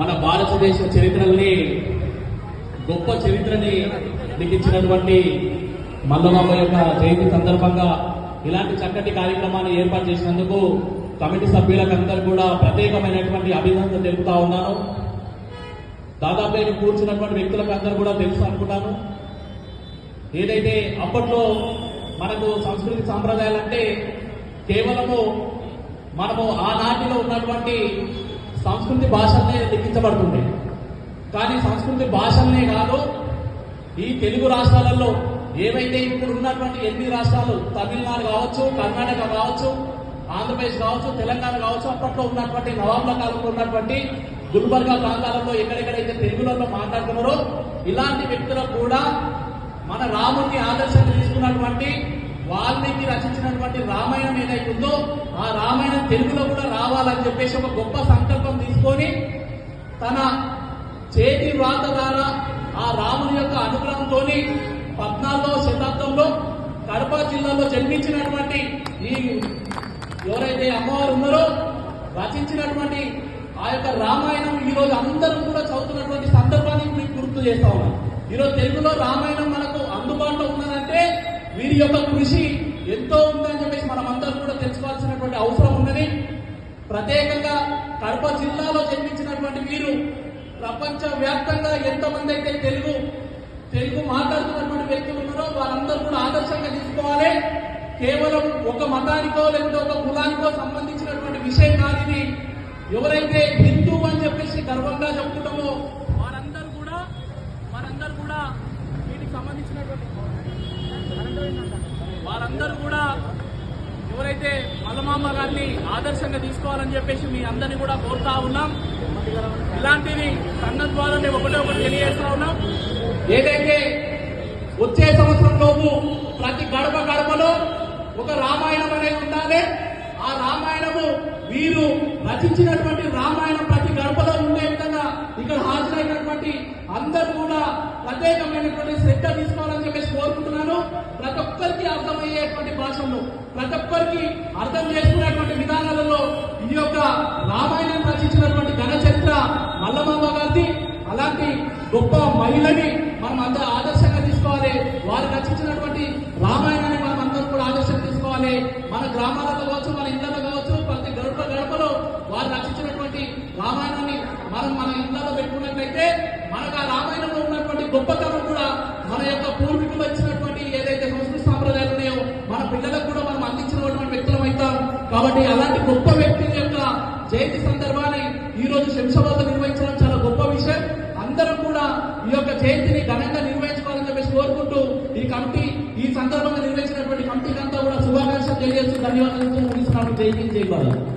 మన భారతదేశ చరిత్రని గొప్ప చరిత్రని లిఖించినటువంటి మల్లమామ యొక్క జయంతి సందర్భంగా ఇలాంటి చక్కటి కార్యక్రమాన్ని ఏర్పాటు చేసినందుకు కమిటీ సభ్యులకందరూ కూడా ప్రత్యేకమైనటువంటి అభినందన తెలుపుతా ఉన్నాను. దాదాపు ఇక్కడ కూర్చున్నటువంటి వ్యక్తులకు అందరూ కూడా తెలుసు అనుకుంటాను. ఏదైతే అప్పట్లో మనకు సంస్కృతి సాంప్రదాయాలంటే కేవలము మనము ఆనాటిలో ఉన్నటువంటి సంస్కృతి భాషలనే లెక్కించబడుతుంది కానీ సంస్కృతి భాషలనే కాదు ఈ తెలుగు రాష్ట్రాలలో ఏవైతే ఇప్పుడు ఉన్నటువంటి ఎన్ని రాష్ట్రాలు తమిళనాడు కావచ్చు కర్ణాటక కావచ్చు ఆంధ్రప్రదేశ్ కావచ్చు తెలంగాణ కావచ్చు అప్పట్లో ఉన్నటువంటి నవాబుల కాలంలో ఉన్నటువంటి గుల్బర్గా ప్రాంతాలలో ఎక్కడెక్కడైతే తెలుగులలో మాట్లాడుతున్నారో ఇలాంటి వ్యక్తులకు కూడా మన రాముడిని ఆదర్శంగా తీసుకున్నటువంటి వాల్మీకి రచించినటువంటి రామాయణం ఏదైతే ఉందో ఆ రామాయణం తెలుగులో కూడా రావాలని చెప్పేసి ఒక గొప్ప సంకల్పం తీసుకొని తన చేతి వ్రాత ద్వారా ఆ రాముని యొక్క అనుగ్రహంతో పద్నాలుగవ శతాబ్దంలో కడప జిల్లాలో జన్మించినటువంటి ఈ ఎవరైతే అమ్మవారు ఉన్నారో రచించినటువంటి ఆ యొక్క రామాయణం ఈరోజు అందరూ కూడా చదువుతున్నటువంటి సందర్భాన్ని మీకు గుర్తు చేస్తా ఉన్నాం ఈరోజు తెలుగులో రామాయణం మనకు అందుబాటులో ఉన్నదంటే వీరి యొక్క కృషి ఎంతో ఉందని చెప్పేసి మనం అందరం కూడా తెలుసుకోవాల్సినటువంటి అవసరం ఉన్నది ప్రత్యేకంగా కడప జిల్లాలో జన్మించినటువంటి వీరు ప్రపంచ వ్యాప్తంగా ఎంతమంది అయితే తెలుగు తెలుగు మాట్లాడుతున్నటువంటి వ్యక్తులు ఉన్నారో వారందరూ కూడా ఆదర్శంగా తీసుకోవాలి. కేవలం ఒక మతానికో లేకపోతే ఒక కులానికో సంబంధించినటువంటి విషయం కాదు ఇది. ఎవరైతే హిందూ అని చెప్పేసి గర్వంగా చెప్తున్నామో వారందరూ కూడా వారందరూ కూడా వీటికి సంబంధించినటువంటి వారందరూ కూడా ఎవరైతే మల్లమామ గారిని ఆదర్శంగా తీసుకోవాలని చెప్పేసి మీ అందరినీ కూడా కోరుతా ఉన్నాం. ఇలాంటివి సంఘం ద్వారా మేము ఒకటే ఒకటి తెలియజేస్తా ఉన్నాం. ఏదైతే వచ్చే సంవత్సరం లోపు ప్రతి గడప గడపలో ఒక రామాయణం అనేది ఉండాలి. ఆ రామాయణము వీరు రచించినటువంటి రామాయణం ప్రతి గడపలో ఉండే విధంగా ఇక్కడ హాజరైనటువంటి అందరూ కూడా ప్రత్యేకమైనటువంటి శ్రద్ధ తీసుకోవాలని చెప్పేసి కోరుకుంటున్నాను. ప్రతి ఒక్కరికి అర్థమయ్యేటువంటి భాషలో ప్రతి ఒక్కరికి అర్థం చేసుకునేటువంటి విధానాలలో ఈ యొక్క రామాయణం రచించినటువంటి ఘన చరిత్ర మల్లమామ గారిది. అలాంటి గొప్ప మహిళని మనం అందరూ ఆదర్శంగా తీసుకోవాలి. వారు రచించినటువంటి రామాయణాన్ని మనం అందరూ కూడా ఆదర్శంగా తీసుకోవాలి. మన గ్రామాలలో కావచ్చు మన ఇళ్ళలో కావచ్చు ప్రతి గడప గడపలో వారు రచించినటువంటి రామాయణాన్ని మనం మన ఇళ్ళలో పెట్టుకున్నట్లయితే మనకు ఆ రామాయణంలో ఉన్నటువంటి గొప్పతనం కూడా మన యొక్క పూర్వీ ఇచ్చినటువంటి ఏదైతే సంస్కృతి సాంప్రదాయాలు ఉన్నాయో మన పిల్లలకు కూడా మనం అందించినటువంటి వ్యక్తులం అవుతాం కాబట్టి అలాంటి గొప్ప వ్యక్తి యొక్క జయంతి సందర్భాన్ని ఈ రోజు శంషాబాద్ నిర్వహించడం చాలా గొప్ప విషయం. అందరం కూడా ఈ యొక్క జయంతిని ఘనంగా నిర్వహించుకోవాలని చెప్పేసి కోరుకుంటూ ఈ కమిటీ ఈ సందర్భంగా నిర్వహించినటువంటి కమిటీకి అంతా కూడా శుభాకాంక్షలు తెలియజేస్తూ ధన్యవాదాలు ముగిస్తున్నాను. జై హింద్ జై భారత్.